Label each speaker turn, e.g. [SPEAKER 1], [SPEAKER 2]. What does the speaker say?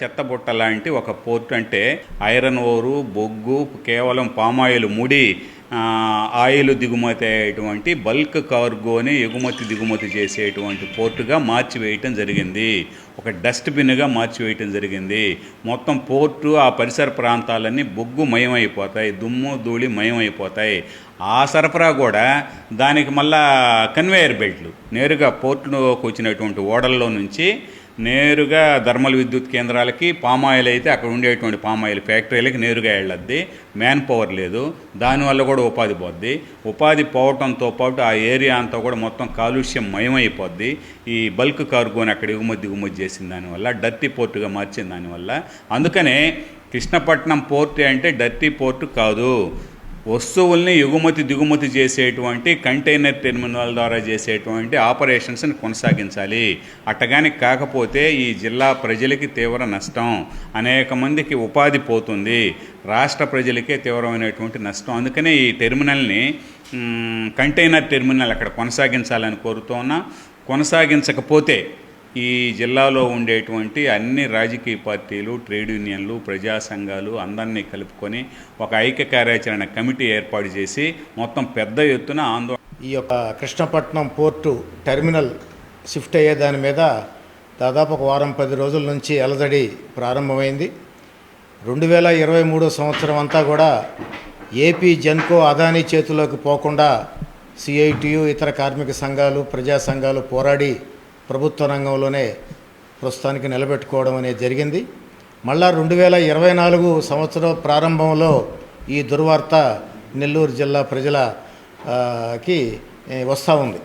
[SPEAKER 1] చెత్తబుట్ట లాంటి ఒక పోర్ట్ అంటే ఐరన్ ఓరు బొగ్గు కేవలం పామాయిల్ ముడి ఆయిల్ దిగుమతి అయ్యేటువంటి బల్క్ కార్గోని ఎగుమతి దిగుమతి చేసేటువంటి పోర్టుగా మార్చివేయటం జరిగింది. ఒక డస్ట్బిన్గా మార్చివేయటం జరిగింది. మొత్తం పోర్టు ఆ పరిసర ప్రాంతాలన్నీ బొగ్గు మయమైపోతాయి దుమ్ము ధూళి మయమైపోతాయి. ఆ సరఫరా కూడా దానికి మళ్ళా కన్వేయర్ బెల్ట్లు. నేరుగా పోర్టులోకి వచ్చినటువంటి ఓడల్లో నుంచి నేరుగా ధర్మల్ విద్యుత్ కేంద్రాలకి పామాయిల్ అయితే అక్కడ ఉండేటువంటి పామాయిల్ ఫ్యాక్టరీలకి నేరుగా వెళ్ళద్ది. మ్యాన్ పవర్ లేదు. దానివల్ల కూడా ఉపాధి పోద్ది. ఉపాధి పోవటంతో పాటు ఆ ఏరియా అంతా కూడా మొత్తం కాలుష్యం మయమైపోద్ది. ఈ బల్క్ కార్గోని అక్కడ ఎగుమతి దిగుమతి చేసిన దానివల్ల డర్టీ పోర్టుగా మార్చిన దానివల్ల. అందుకనే కృష్ణపట్నం పోర్ట్ అంటే డర్టీ పోర్టు కాదు. వస్తువుల్ని ఎగుమతి దిగుమతి చేసేటువంటి కంటైనర్ టెర్మినల్ ద్వారా చేసేటువంటి ఆపరేషన్స్ని కొనసాగించాలి. అట్టగాని కాకపోతే ఈ జిల్లా ప్రజలకి తీవ్ర నష్టం. అనేక మందికి ఉపాధి పోతుంది. రాష్ట్ర ప్రజలకే తీవ్రమైనటువంటి నష్టం. అందుకనే ఈ టెర్మినల్ని కంటైనర్ టెర్మినల్ అక్కడ కొనసాగించాలని కోరుతున్నా కొనసాగించకపోతే ఈ జిల్లాలో ఉండేటువంటి అన్ని రాజకీయ పార్టీలు ట్రేడ్ యూనియన్లు ప్రజా సంఘాలు అందరినీ కలుపుకొని ఒక ఐక్య కార్యాచరణ కమిటీ ఏర్పాటు చేసి మొత్తం పెద్ద ఎత్తున ఆందోళన
[SPEAKER 2] ఈ యొక్క కృష్ణపట్నం పోర్టు టెర్మినల్ షిఫ్ట్ అయ్యే దాని మీద దాదాపు ఒక వారం పది రోజుల నుంచి అలజడి ప్రారంభమైంది. రెండు వేల ఇరవై మూడో సంవత్సరం అంతా కూడా ఏపీ జెన్కో అదానీ చేతిలోకి పోకుండా సిఐటియు ఇతర కార్మిక సంఘాలు ప్రజా సంఘాలు పోరాడి ప్రభుత్వ రంగంలోనే ప్రస్తుతానికి నిలబెట్టుకోవడం అనేది జరిగింది. మళ్ళా రెండు వేల ఇరవై నాలుగు సంవత్సరం ప్రారంభంలో ఈ దుర్వార్త నెల్లూరు జిల్లా ప్రజలకి వస్తూ ఉంది.